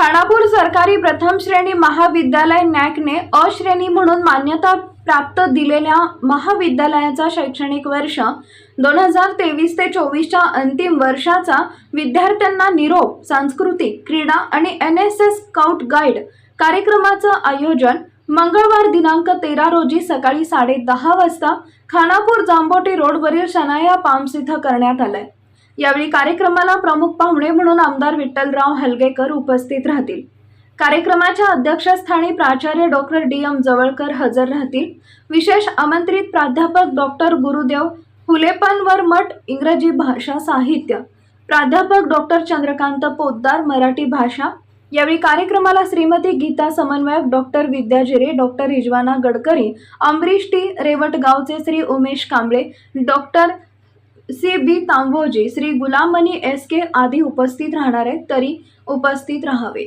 खानापूर सरकारी प्रथम श्रेणी महाविद्यालय नॅकने अ श्रेणी म्हणून मान्यता प्राप्त दिलेल्या महाविद्यालयाचा शैक्षणिक वर्ष दोन हजार तेवीस ते चोवीसच्या अंतिम वर्षाचा विद्यार्थ्यांना निरोप सांस्कृतिक क्रीडा आणि N S S scout guide कार्यक्रमाचं आयोजन मंगळवार दिनांक तेरा रोजी सकाळी साडे दहा वाजता खानापूर जांबोटी रोडवरील शनाया पाम्स इथं करण्यात आलंय. यावेळी कार्यक्रमाला प्रमुख पाहुणे म्हणून आमदार विठ्ठलराव हलगेकर उपस्थित राहतील. कार्यक्रमाच्या अध्यक्षस्थानी प्राचार्य डॉक्टर डी. एम. जवळकर हजर राहतील. विशेष आमंत्रित प्राध्यापक डॉक्टर गुरुदेव फुलेपानवर मठ इंग्रजी भाषा साहित्य. प्राध्यापक डॉक्टर चंद्रकांत पोद्दार मराठी भाषा. यावेळी कार्यक्रमाला श्रीमती गीता समन्वयक doctor Vidya Jire doctor Rizwana Gadkari Amrish T रेवटगावचे Shri Umesh Kamble doctor C B Tamboji Shri Gulamani S K आदी उपस्थित राहणार आहेत तरी उपस्थित राहावे.